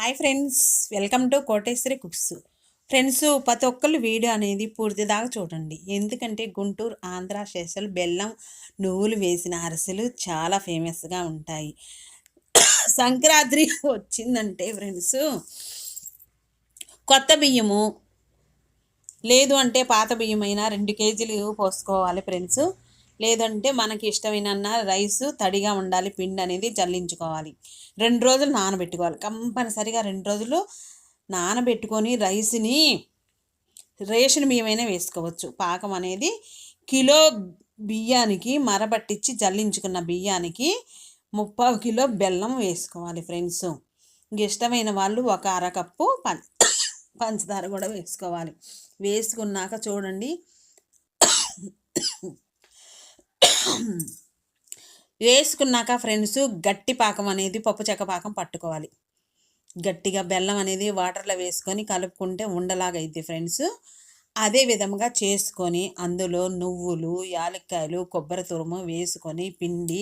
Hi friends welcome to Koteswari cooks. Friends ప్రతి ఒక్కళ్ళు video అనేది పూర్తి దాకా చూడండి. ఎందుకంటే గుంటూరు ఆంధ్ర స్పెషల్ బెల్లం నువ్వులు వేసిన అరిసెలు చాలా ఫేమస్గా ఉంటాయి. సంక్రాంతి వచ్చిందంటే ఫ్రెండ్స్ కొత్త బియ్యము లేదు అంటే పాత బియ్యమైనా రెండు కేజీలు పోసుకోవాలి ఫ్రెండ్స్. లేదంటే మనకి ఇష్టమైన రైస్ తడిగా ఉండాలి పిండి అనేది జల్లించుకోవాలి. రెండు రోజులు నానబెట్టుకోవాలి. కంపల్సరిగా రెండు రోజులు నానబెట్టుకొని రైస్ని రేషన్ బియ్యమైనా వేసుకోవచ్చు. పాకం అనేది కిలో బియ్యానికి మరబట్టించి జల్లించుకున్న బియ్యానికి ముప్పై కిలో బెల్లం వేసుకోవాలి ఫ్రెండ్స్. ఇష్టమైన వాళ్ళు ఒక అరకప్పు పం పంచదార కూడా వేసుకోవాలి. వేసుకున్నాక చూడండి. వేసుకున్నాక ఫ్రెండ్స్ గట్టి పాకం అనేది పప్పు చెక్క పాకం పట్టుకోవాలి. గట్టిగా బెల్లం అనేది వాటర్లో వేసుకొని కలుపుకుంటే ఉండలాగా అయింది ఫ్రెండ్స్. అదే విధంగా చేసుకొని అందులో నువ్వులు యాలక్కాయలు కొబ్బరి తురుము వేసుకొని పిండి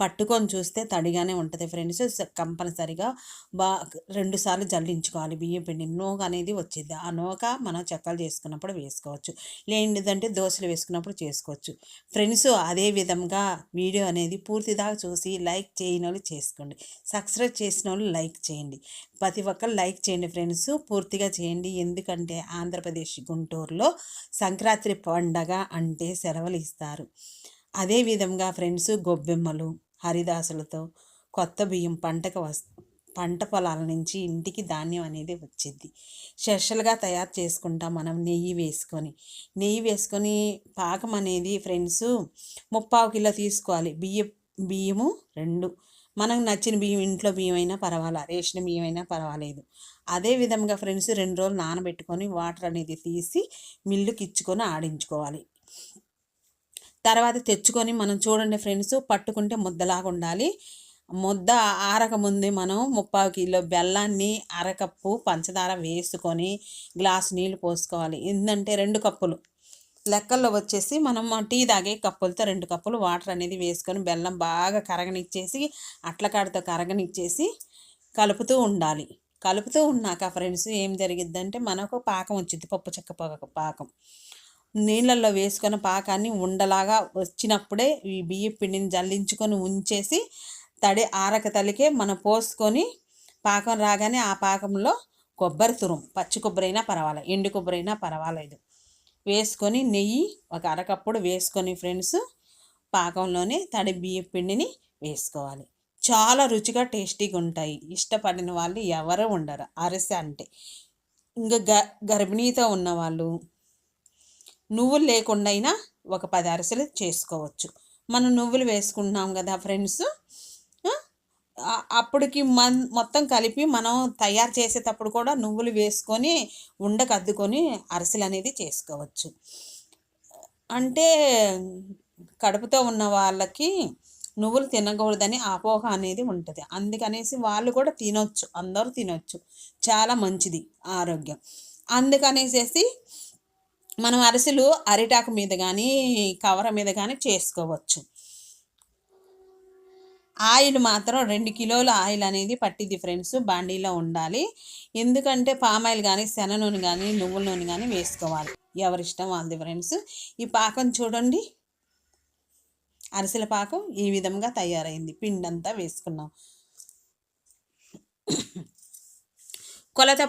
పట్టుకొని చూస్తే తడిగానే ఉంటుంది ఫ్రెండ్స్. కంపల్సరిగా బా రెండుసార్లు జల్లించుకోవాలి. బియ్యం పిండి నూక అనేది వచ్చింది ఆ నూక మనం చెక్కలు చేసుకున్నప్పుడు వేసుకోవచ్చు. లేనిదంటే దోశలు వేసుకున్నప్పుడు చేసుకోవచ్చు. ఫ్రెండ్స్ అదే విధంగా వీడియో అనేది పూర్తిదాకా చూసి లైక్ చేయని వాళ్ళు చేసుకోండి. సబ్స్క్రైబ్ చేసిన వాళ్ళు లైక్ చేయండి. ప్రతి ఒక్కరు లైక్ చేయండి ఫ్రెండ్స్. పూర్తిగా చేయండి. ఎందుకంటే ఆంధ్రప్రదేశ్ గుంటూరులో సంక్రాంతి పండగ అంటే సెలవులు ఇస్తారు. అదేవిధంగా ఫ్రెండ్స్ గొబ్బెమ్మలు హరిదాసులతో కొత్త బియ్యం పంటకు వస్ పంట పొలాల నుంచి ఇంటికి ధాన్యం అనేది వచ్చింది. స్పెషల్గా తయారు చేసుకుంటాం మనం నెయ్యి వేసుకొని. నెయ్యి వేసుకొని పాకం అనేది ఫ్రెండ్స్ ముప్పావు కిలో తీసుకోవాలి. బియ్య బియ్యము రెండు. మనకు నచ్చిన బియ్యం ఇంట్లో బియ్యం అయినా పర్వాలా రేషన్ బియ్యం అయినా పర్వాలేదు. అదే విధంగా ఫ్రెండ్స్ రెండు రోజులు నానబెట్టుకొని వాటర్ అనేది తీసి మిల్లుకి ఇచ్చుకొని ఆడించుకోవాలి. తర్వాత తెచ్చుకొని మనం చూడండి ఫ్రెండ్స్ పట్టుకుంటే ముద్దలాగా ఉండాలి. ముద్ద ఆరకముందే మనం ముప్పావు కిలో బెల్లాన్ని అరకప్పు పంచదార వేసుకొని గ్లాస్ నీళ్ళు పోసుకోవాలి. ఏంటంటే రెండు కప్పులు. లెక్కల్లో వచ్చేసి మనం టీ తాగే కప్పులతో రెండు కప్పులు వాటర్ అనేది వేసుకొని బెల్లం బాగా కరగనిచ్చేసి అట్లకాడతో కరగనిచ్చేసి కలుపుతూ ఉండాలి. కలుపుతూ ఉన్నాక ఫ్రెండ్స్ ఏం జరిగిద్దంటే మనకు పాకం వచ్చింది పప్పు చెక్క పాకం. నీళ్ళల్లో వేసుకున్న పాకాన్ని ఉండలాగా వచ్చినప్పుడే ఈ బియ్య పిండిని జల్లించుకొని ఉంచేసి తడి ఆరక తలికే మనం పోసుకొని పాకం రాగానే ఆ పాకంలో కొబ్బరి తురం పచ్చి కొబ్బరి అయినా పర్వాలేదు ఎండు కొబ్బరి అయినా పర్వాలేదు. వేసుకొని నెయ్యి ఒక అరకప్పుడు వేసుకొని ఫ్రెండ్స్ పాకంలోనే తడి బియ్య పిండిని వేసుకోవాలి. చాలా రుచిగా టేస్టీగా ఉంటాయి. ఇష్టపడిన వాళ్ళు ఎవరు ఉండరు. అరిసె అంటే ఇంకా గ గర్భిణీతో ఉన్నవాళ్ళు నువ్వులు లేకుండా అయినా ఒక పది అరిసెలు చేసుకోవచ్చు. మనం నువ్వులు వేసుకుంటున్నాం కదా ఫ్రెండ్స్ అప్పటికి మన్ మొత్తం కలిపి మనం తయారు చేసేటప్పుడు కూడా నువ్వులు వేసుకొని ఉండకద్దుకొని అరిసెలు అనేది చేసుకోవచ్చు. అంటే కడుపుతో ఉన్న వాళ్ళకి నువ్వులు తినకూడదని అపోహ అనేది ఉంటుంది. అందుకనేసి వాళ్ళు కూడా తినొచ్చు. అందరూ తినొచ్చు. చాలా మంచిది ఆరోగ్యం. అందుకనేసేసి మనం అరిసెలు అరిటాకు మీద కానీ కవర మీద కానీ చేసుకోవచ్చు. ఆయిల్ మాత్రం రెండు కిలోల ఆయిల్ అనేది పట్టింది ఫ్రెండ్స్ బాండీలో ఉండాలి. ఎందుకంటే పామ్ ఆయిల్ కానీ శన నూనె కానీ నువ్వుల నూనె కానీ వేసుకోవాలి. ఎవరిష్టం వాళ్ళది ఫ్రెండ్స్. ఈ పాకం చూడండి. అరిసెల పాకం ఈ విధంగా తయారైంది. పిండంతా వేసుకున్నాం. కొలత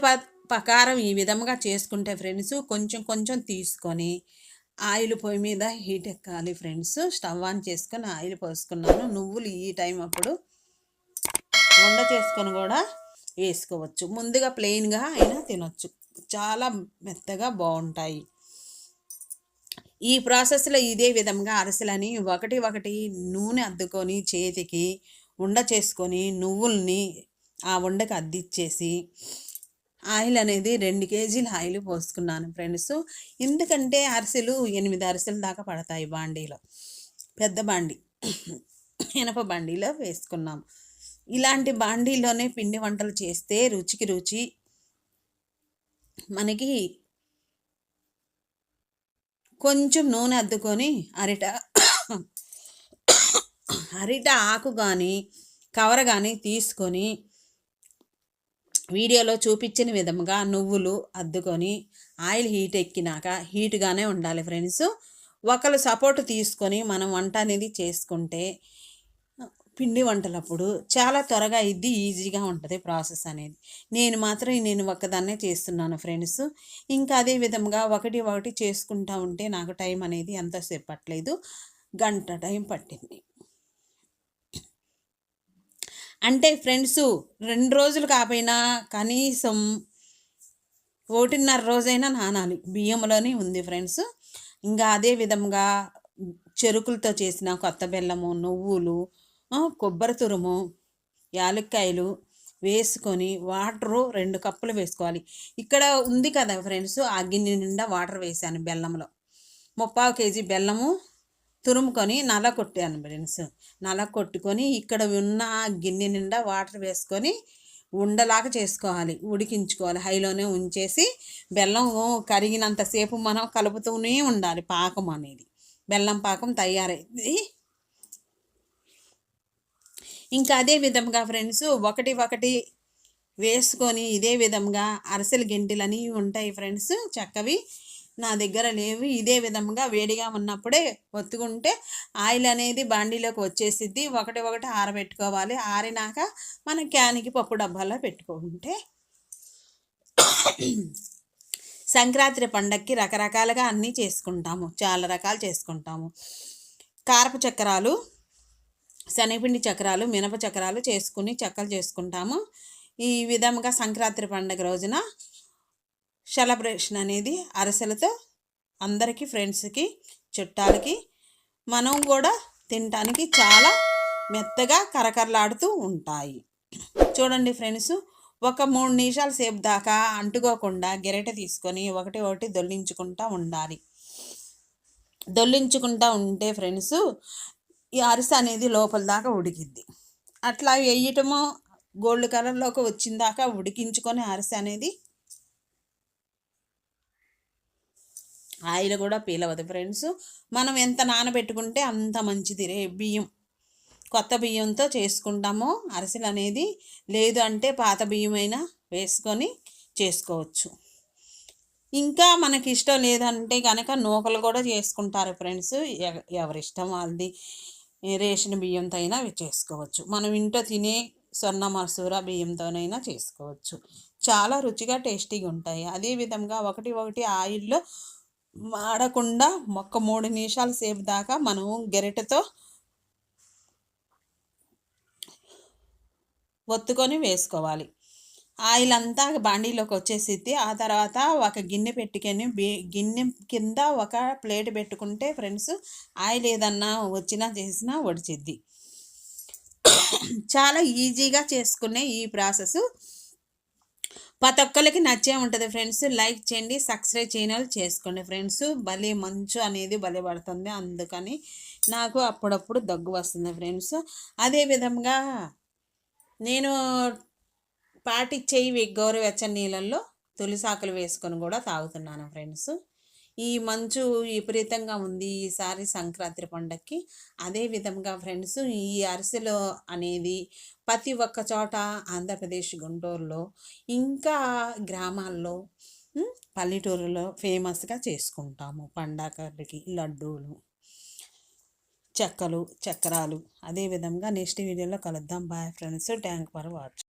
ప్రకారం ఈ విధంగా చేసుకుంటే ఫ్రెండ్స్ కొంచెం కొంచెం తీసుకొని ఆయిల్ పొయ్యి మీద హీట్ ఎక్కాలి ఫ్రెండ్స్. స్టవ్ ఆన్ చేసుకొని ఆయిల్ పోసుకున్నాను. నువ్వులు ఈ టైం అప్పుడు వండ చేసుకొని కూడా వేసుకోవచ్చు. ముందుగా ప్లెయిన్గా అయినా తినొచ్చు. చాలా మెత్తగా బాగుంటాయి. ఈ ప్రాసెస్లో ఇదే విధంగా అరసలని ఒకటి ఒకటి నూనె అద్దుకొని చేతికి ఉండ చేసుకొని నువ్వుల్ని ఆ ఉండకు అద్దిచ్చేసి ఆయిల్ అనేది రెండు కేజీల ఆయిల్ పోసుకున్నాను ఫ్రెండ్స్. ఎందుకంటే అరిసెలు ఎనిమిది అరిసెల దాకా పడతాయి బాండీలో. పెద్ద బాండి. ఇనప బాండీలో వేసుకున్నాం. ఇలాంటి బాండీలోనే పిండి వంటలు చేస్తే రుచికి రుచి మనకి కొంచెం నూనె అద్దుకొని అరిట అరిట ఆకు కానీ కవర కానీ తీసుకొని వీడియోలో చూపించిన విధముగా నువ్వులు అద్దుకొని ఆయిల్ హీట్ ఎక్కినాక హీట్గానే ఉండాలి ఫ్రెండ్స్ ఒకరు సపోర్ట్ తీసుకొని మనం వంట అనేది చేసుకుంటే పిండి వంటలప్పుడు చాలా త్వరగా ఇది ఈజీగా ఉంటుంది ప్రాసెస్ అనేది. నేను మాత్రం నేను ఒక్కదాన్నే చేస్తున్నాను ఫ్రెండ్స్ ఇంకా అదే విధంగా ఒకటి ఒకటి చేసుకుంటా ఉంటే నాకు టైం అనేది ఎంతసేపు పట్టలేదు. గంట టైం పట్టింది. అంటే ఫ్రెండ్స్ రెండు రోజులు కాపోయినా కనీసం ఒకటిన్నర రోజైనా నానాలి. బియ్యంలోనే ఉంది ఫ్రెండ్స్. ఇంకా అదే విధంగా చెరుకులతో చేసిన కొత్త బెల్లము నువ్వులు కొబ్బరి తురుము యాలక్కాయలు వేసుకొని వాటరు రెండు కప్పులు వేసుకోవాలి. ఇక్కడ ఉంది కదా ఫ్రెండ్స్ ఆ గిన్నె నిండా వాటర్ వేసాను బెల్లంలో. ముప్పావు కేజీ బెల్లము తురుముకొని నల కొట్టాను ఫ్రెండ్స్. నల కొట్టుకొని ఇక్కడ ఉన్న గిన్నె నిండా వాటర్ వేసుకొని ఉండలాగా చేసుకోవాలి. ఉడికించుకోవాలి. హైలోనే ఉంచేసి బెల్లం కరిగినంతసేపు మనం కలుపుతూనే ఉండాలి పాకం అనేది. బెల్లం పాకం తయారైంది. ఇంకా అదే విధంగా ఫ్రెండ్స్ ఒకటి ఒకటి వేసుకొని ఇదే విధంగా అరసెల గింటిలని ఉంటాయి ఫ్రెండ్స్. చక్కవి నా దగ్గర లేవు. ఇదే విధంగా వేడిగా ఉన్నప్పుడే ఒత్తుకుంటే ఆయిల్ అనేది బాండీలోకి వచ్చేసిద్ది. ఒకటి ఒకటి ఆరబెట్టుకోవాలి. ఆరినాక మన క్యాన్కి పప్పు డబ్బాలో పెట్టుకుంటే సంక్రాంతి పండక్కి రకరకాలుగా అన్నీ చేసుకుంటాము. చాలా రకాలు చేసుకుంటాము. కారపు చక్రాలు శనగపిండి చక్రాలు మినప చక్రాలు చేసుకుని చక్కలు చేసుకుంటాము. ఈ విధంగా సంక్రాంతి పండగ రోజున సెలబ్రేషన్ అనేది అరిసెలతో అందరికీ ఫ్రెండ్స్కి చుట్టాలకి మనం కూడా తినటానికి చాలా మెత్తగా కరకరలాడుతూ ఉంటాయి. చూడండి ఫ్రెండ్స్ ఒక మూడు నిమిషాల సేపు దాకా అంటుకోకుండా గెరెట తీసుకొని ఒకటి ఒకటి దొల్లించుకుంటూ ఉండాలి. దొల్లించుకుంటూ ఉంటే ఫ్రెండ్స్ ఈ అరిసె అనేది లోపల దాకా ఉడికిద్ది. అట్లా వేయటము గోల్డ్ కలర్లోకి వచ్చిన దాకా ఉడికించుకొని అరిసె అనేది ఆయిల్ కూడా పీలవదు. ఫ్రెండ్స్ మనం ఎంత నానబెట్టుకుంటే అంత మంచిది. రే బియ్యం. కొత్త బియ్యంతో చేసుకుంటాము. అరిసెలు అనేది లేదు అంటే పాత బియ్యం అయినా వేసుకొని చేసుకోవచ్చు. ఇంకా మనకి ఇష్టం లేదంటే కనుక నూకలు కూడా చేసుకుంటారు ఫ్రెండ్స్. ఎవరిష్టం వాళ్ళది. రేషన్ బియ్యంతో అయినా చేసుకోవచ్చు. మనం ఇంట్లో తినే స్వర్ణ మసూర బియ్యంతోనైనా చేసుకోవచ్చు. చాలా రుచిగా టేస్టీగా ఉంటాయి అదేవిధంగా ఒకటి ఒకటి ఆయిల్లో మాడకుండా ఒక్క మూడు నిమిషాల సేపు దాకా మనం గెరిటతో ఒత్తుకొని వేసుకోవాలి. ఆయిల్ అంతా బాండీలోకి వచ్చేసిద్ది. ఆ తర్వాత ఒక గిన్నె పెట్టుకొని గిన్నె కింద ఒక ప్లేట్ పెట్టుకుంటే ఫ్రెండ్స్ ఆయిల్ ఏదన్నా వచ్చినా చేసినా వడిచిద్ది చాలా ఈజీగా చేసుకునే ఈ ప్రాసెస్. ప్రతి ఒక్కరికి నచ్చే ఉంటుంది ఫ్రెండ్స్. లైక్ చేయండి సబ్స్క్రైబ్ చేయని చేసుకోండి ఫ్రెండ్స్. భలే మంచు అనేది భలే పడుతుంది అందుకని నాకు అప్పుడప్పుడు దగ్గు వస్తుంది ఫ్రెండ్స్. అదే విధంగా నేను పాటిచ్చేవి గౌరవెచ్చని నీళ్ళల్లో తులిసాకులు వేసుకొని కూడా తాగుతున్నాను ఫ్రెండ్స్. ఈ మంచు విపరీతంగా ఉంది ఈసారి సంక్రాంతి పండగకి అదే విధంగా ఫ్రెండ్స్ ఈ అరిసెలు అనేది ప్రతి ఒక్క చోట ఆంధ్రప్రదేశ్ గుంటూరులో ఇంకా గ్రామాల్లో పల్లెటూరులో ఫేమస్గా చేసుకుంటాము. పండగలకి లడ్డూలు చెక్కలు చక్రాలు. అదేవిధంగా నెక్స్ట్ వీడియోలో కలుద్దాం. Bye friends. Thank for watch